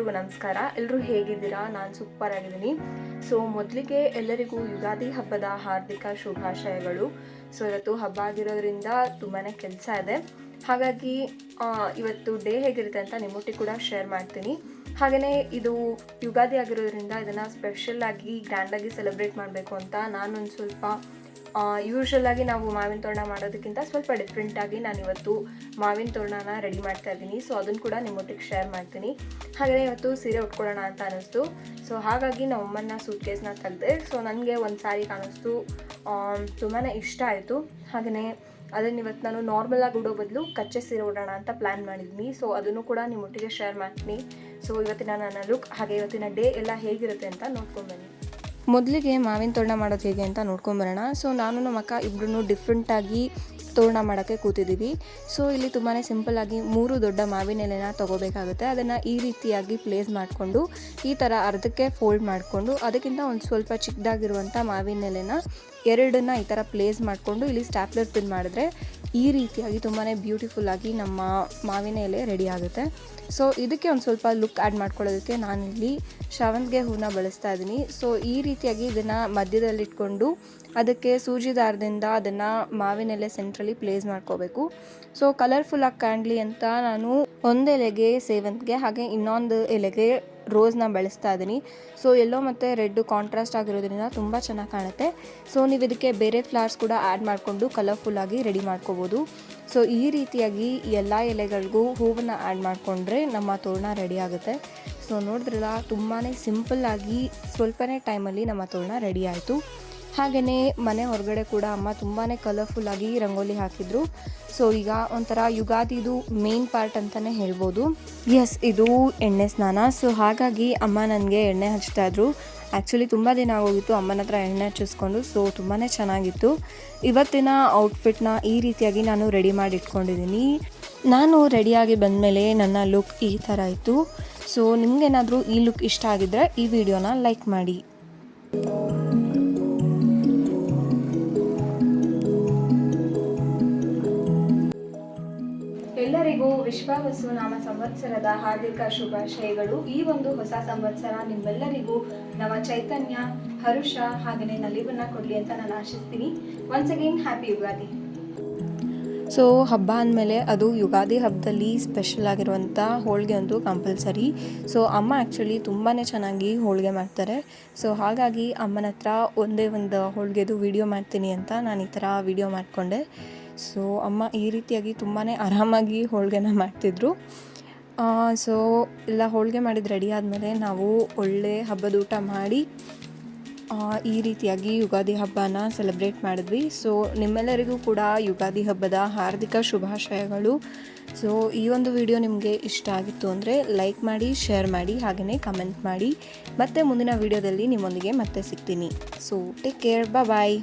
ಎಲ್ರಿಗೂ ನಮಸ್ಕಾರ. ಎಲ್ಲರೂ ಹೇಗಿದ್ದೀರಾ? ನಾನು ಸೂಪರ್ ಆಗಿದ್ದೀನಿ. ಸೊ ಮೊದಲಿಗೆ ಎಲ್ಲರಿಗೂ ಯುಗಾದಿ ಹಬ್ಬದ ಹಾರ್ದಿಕ ಶುಭಾಶಯಗಳು. ಸೊ ಇವತ್ತು ಹಬ್ಬ ಆಗಿರೋದ್ರಿಂದ ತುಂಬಾ ಕೆಲಸ ಇದೆ. ಹಾಗಾಗಿ ಇವತ್ತು ಡೇ ಹೇಗಿರುತ್ತೆ ಅಂತ ನಿಮ್ಮೊಟ್ಟಿಗೆ ಕೂಡ ಶೇರ್ ಮಾಡ್ತೀನಿ. ಹಾಗೆಯೇ ಇದು ಯುಗಾದಿ ಆಗಿರೋದ್ರಿಂದ ಇದನ್ನು ಸ್ಪೆಷಲ್ ಆಗಿ ಗ್ರ್ಯಾಂಡಾಗಿ ಸೆಲೆಬ್ರೇಟ್ ಮಾಡಬೇಕು ಅಂತ ನಾನೊಂದು ಸ್ವಲ್ಪ ಯೂಶ್ವಲ್ ಆಗಿ ನಾವು ಮಾವಿನ ತೋರಣ ಮಾಡೋದಕ್ಕಿಂತ ಸ್ವಲ್ಪ ಡಿಫ್ರೆಂಟಾಗಿ ನಾನು ಇವತ್ತು ಮಾವಿನ ತೋರಣನ ರೆಡಿ ಮಾಡ್ತಾ ಇದ್ದೀನಿ. ಸೊ ಅದನ್ನು ಕೂಡ ನಿಮ್ಮೊಟ್ಟಿಗೆ ಶೇರ್ ಮಾಡ್ತೀನಿ. ಹಾಗೆಯೇ ಇವತ್ತು ಸೀರೆ ಉಟ್ಕೊಳ್ಳೋಣ ಅಂತ ಅನ್ನಿಸ್ತು ಸೊ ಹಾಗಾಗಿ ನಮ್ಮ ಅಮ್ಮನ ಸೂಟ್ ಕೇಸ್ನ ತೆಗೆದೆ ಸೊ ನನಗೆ ಒಂದು ಸಾರಿ ಕಾಣಿಸ್ತು. ತುಂಬಾ ಇಷ್ಟ ಆಯಿತು. ಹಾಗೆಯೇ ಅದನ್ನು ಇವತ್ತು ನಾನು ನಾರ್ಮಲಾಗಿ ಉಡೋ ಬದಲು ಕಚ್ಚೆ ಸೀರೆ ಉಡೋಣ ಅಂತ ಪ್ಲ್ಯಾನ್ ಮಾಡಿದ್ದೀನಿ ಸೊ ಅದನ್ನು ಕೂಡ ನಿಮ್ಮೊಟ್ಟಿಗೆ ಶೇರ್ ಮಾಡ್ತೀನಿ. ಸೊ ಇವತ್ತಿನ ನನ್ನ ಲುಕ್ ಹಾಗೆ ಇವತ್ತಿನ ಡೇ ಎಲ್ಲ ಹೇಗಿರುತ್ತೆ ಅಂತ ನೋಡ್ಕೊಂಡ್ಬನ್ನಿ ಮೊದಲಿಗೆ ಮಾವಿನ ತೋರಣ ಮಾಡೋದು ಹೇಗೆ ಅಂತ ನೋಡ್ಕೊಂಬರೋಣ. ಸೊ ನಾನು ನಮ್ಮ ಅಕ್ಕ ಇಬ್ಬರೂ ಡಿಫ್ರೆಂಟಾಗಿ ತೋರಣ ಮಾಡೋಕ್ಕೆ ಕೂತಿದ್ದೀವಿ. ಸೊ ಇಲ್ಲಿ ತುಂಬಾ ಸಿಂಪಲ್ಲಾಗಿ ಮೂರು ದೊಡ್ಡ ಮಾವಿನ ಎಲೆನ ತೊಗೋಬೇಕಾಗುತ್ತೆ. ಅದನ್ನು ಈ ರೀತಿಯಾಗಿ ಪ್ಲೇಸ್ ಮಾಡಿಕೊಂಡು, ಈ ಥರ ಅರ್ಧಕ್ಕೆ ಫೋಲ್ಡ್ ಮಾಡಿಕೊಂಡು, ಅದಕ್ಕಿಂತ ಒಂದು ಸ್ವಲ್ಪ ಚಿಕ್ಕದಾಗಿರುವಂಥ ಮಾವಿನ ಎಲೆನ ಎರಡನ್ನ ಈ ಥರ ಪ್ಲೇಸ್ ಮಾಡಿಕೊಂಡು, ಇಲ್ಲಿ ಸ್ಟ್ಯಾಪ್ಲರ್ ಪಿನ್ ಮಾಡಿದ್ರೆ ಈ ರೀತಿಯಾಗಿ ತುಂಬಾ ಬ್ಯೂಟಿಫುಲ್ಲಾಗಿ ನಮ್ಮ ಮಾವಿನ ಎಲೆ ರೆಡಿ ಆಗುತ್ತೆ. ಸೊ ಇದಕ್ಕೆ ಒಂದು ಸ್ವಲ್ಪ ಲುಕ್ ಆ್ಯಡ್ ಮಾಡ್ಕೊಳ್ಳೋದಕ್ಕೆ ನಾನಿಲ್ಲಿ ಶಾವಂತಿಗೆ ಹೂವನ್ನ ಬಳಸ್ತಾ ಇದ್ದೀನಿ. ಸೊ ಈ ರೀತಿಯಾಗಿ ಇದನ್ನು ಮಧ್ಯದಲ್ಲಿಟ್ಕೊಂಡು ಅದಕ್ಕೆ ಸೂಜಿ ದಾರದಿಂದ ಅದನ್ನು ಮಾವಿನ ಎಲೆ ಸೆಂಟ್ರಲ್ಲಿ ಪ್ಲೇಸ್ ಮಾಡ್ಕೋಬೇಕು. ಸೊ ಕಲರ್ಫುಲ್ಲಾಗಿ ಕಾಣಲಿ ಅಂತ ನಾನು ಒಂದು ಎಲೆಗೆ ಸೇವಂತಿಗೆ ಹಾಗೆ ಇನ್ನೊಂದು ಎಲೆಗೆ ರೋಸ್ನ ಬೆಳೆಸ್ತಾ ಇದ್ದೀನಿ ಸೊ ಎಲ್ಲೋ ಮತ್ತು ರೆಡ್ ಕಾಂಟ್ರಾಸ್ಟ್ ಆಗಿರೋದ್ರಿಂದ ತುಂಬ ಚೆನ್ನಾಗಿ ಕಾಣುತ್ತೆ. ಸೊ ನೀವು ಇದಕ್ಕೆ ಬೇರೆ ಫ್ಲವರ್ಸ್ ಕೂಡ ಆ್ಯಡ್ ಮಾಡಿಕೊಂಡು ಕಲರ್ಫುಲ್ಲಾಗಿ ರೆಡಿ ಮಾಡ್ಕೋಬೋದು. ಸೊ ಈ ರೀತಿಯಾಗಿ ಎಲ್ಲ ಎಲೆಗಳಿಗೂ ಹೂವನ್ನು ಆ್ಯಡ್ ಮಾಡಿಕೊಂಡ್ರೆ ನಮ್ಮ ತೋರಣ ರೆಡಿ ಆಗುತ್ತೆ. ಸೊ ನೋಡಿದ್ರಲ್ಲ ತುಂಬಾ ಸಿಂಪಲ್ಲಾಗಿ ಸ್ವಲ್ಪನೇ ಟೈಮಲ್ಲಿ ನಮ್ಮ ತೋರಣ ರೆಡಿ ಆಯಿತು. ಹಾಗೆಯೇ ಮನೆ ಹೊರಗಡೆ ಕೂಡ ಅಮ್ಮ ತುಂಬಾ ಕಲರ್ಫುಲ್ಲಾಗಿ ರಂಗೋಲಿ ಹಾಕಿದ್ರು. ಸೊ ಈಗ ಒಂಥರ ಯುಗಾದಿದು ಮೇನ್ ಪಾರ್ಟ್ ಅಂತಲೇ ಹೇಳ್ಬೋದು. ಎಸ್ ಇದು ಎಣ್ಣೆ ಸ್ನಾನ. ಸೊ ಹಾಗಾಗಿ ಅಮ್ಮ ನನಗೆ ಎಣ್ಣೆ ಹಚ್ತಾ ಇದ್ರು. ಆ್ಯಕ್ಚುಲಿ ತುಂಬ ದಿನ ಆಗೋಗಿತ್ತು ಅಮ್ಮನ ಹತ್ರ ಎಣ್ಣೆ ಹಚ್ಚಿಸ್ಕೊಂಡು. ಸೊ ತುಂಬಾ ಚೆನ್ನಾಗಿತ್ತು. ಇವತ್ತಿನ ಔಟ್ಫಿಟ್ನ ಈ ರೀತಿಯಾಗಿ ನಾನು ರೆಡಿ ಮಾಡಿ ಇಟ್ಕೊಂಡಿದ್ದೀನಿ ನಾನು ರೆಡಿಯಾಗಿ ಬಂದಮೇಲೆ ನನ್ನ ಲುಕ್ ಈ ಥರ ಇತ್ತು. ಸೊ ನಿಮಗೇನಾದರೂ ಈ ಲುಕ್ ಇಷ್ಟ ಆಗಿದ್ದರೆ ಈ ವಿಡಿಯೋನ ಲೈಕ್ ಮಾಡಿ. ಎಲ್ಲರಿಗೂ ವಿಶ್ವಾವಸು ನಾಮ ಸಂವತ್ಸರದ ಹಾರ್ದಿಕ ಶುಭಾಶಯಗಳು. ಈ ಒಂದು ಹೊಸ ಸಂವತ್ಸರ ನಿಮ್ಮೆಲ್ಲರಿಗೂ ನಮ್ಮ ಚೈತನ್ಯ, ಹರುಷ ಹಾಗೆಯೇ ನಲಿವನ್ನ ಕೊಡಲಿ ಅಂತ ನಾನು ಆಶಿಸ್ತೀನಿ. Once again happy Ugadi so ಹಬ್ಬ ಅಂದಮೇಲೆ ಅದು ಯುಗಾದಿ ಹಬ್ಬದಲ್ಲಿ ಸ್ಪೆಷಲ್ ಆಗಿರುವಂಥ ಹೋಳಿಗೆ ಒಂದು ಕಂಪಲ್ಸರಿ ಸೊ ಅಮ್ಮ ಆ್ಯಕ್ಚುಲಿ ತುಂಬಾ ಚೆನ್ನಾಗಿ ಹೋಳಿಗೆ ಮಾಡ್ತಾರೆ. ಸೊ ಹಾಗಾಗಿ ಅಮ್ಮನ ಹತ್ರ ಒಂದೇ ಒಂದು ಹೋಳಿಗೆದು ವಿಡಿಯೋ ಮಾಡ್ತೀನಿ ಅಂತ ನಾನು ಈ ಥರ ವಿಡಿಯೋ ಮಾಡಿಕೊಂಡೆ. ಸೊ ಅಮ್ಮ ಈ ರೀತಿಯಾಗಿ ತುಂಬಾ ಆರಾಮಾಗಿ ಹೋಳಿಗೆನ ಮಾಡ್ತಿದ್ರು. ಸೊ ಎಲ್ಲ ಹೋಳಿಗೆ ಮಾಡಿದ ರೆಡಿ ಆದಮೇಲೆ ನಾವು ಒಳ್ಳೆ ಹಬ್ಬದ ಊಟ ಮಾಡಿ ಈ ರೀತಿಯಾಗಿ ಯುಗಾದಿ ಹಬ್ಬನ ಸೆಲೆಬ್ರೇಟ್ ಮಾಡಿದ್ವಿ. ಸೊ ನಿಮ್ಮೆಲ್ಲರಿಗೂ ಕೂಡ ಯುಗಾದಿ ಹಬ್ಬದ ಹಾರ್ದಿಕ ಶುಭಾಶಯಗಳು. ಸೊ ಈ ಒಂದು ವಿಡಿಯೋ ನಿಮಗೆ ಇಷ್ಟ ಆಗಿತ್ತು ಅಂದರೆ ಲೈಕ್ ಮಾಡಿ ಶೇರ್ ಮಾಡಿ ಹಾಗೆಯೇ ಕಮೆಂಟ್ ಮಾಡಿ. ಮತ್ತೆ ಮುಂದಿನ ವಿಡಿಯೋದಲ್ಲಿ ನಿಮ್ಮೊಂದಿಗೆ ಮತ್ತೆ ಸಿಗ್ತೀನಿ. So take care bye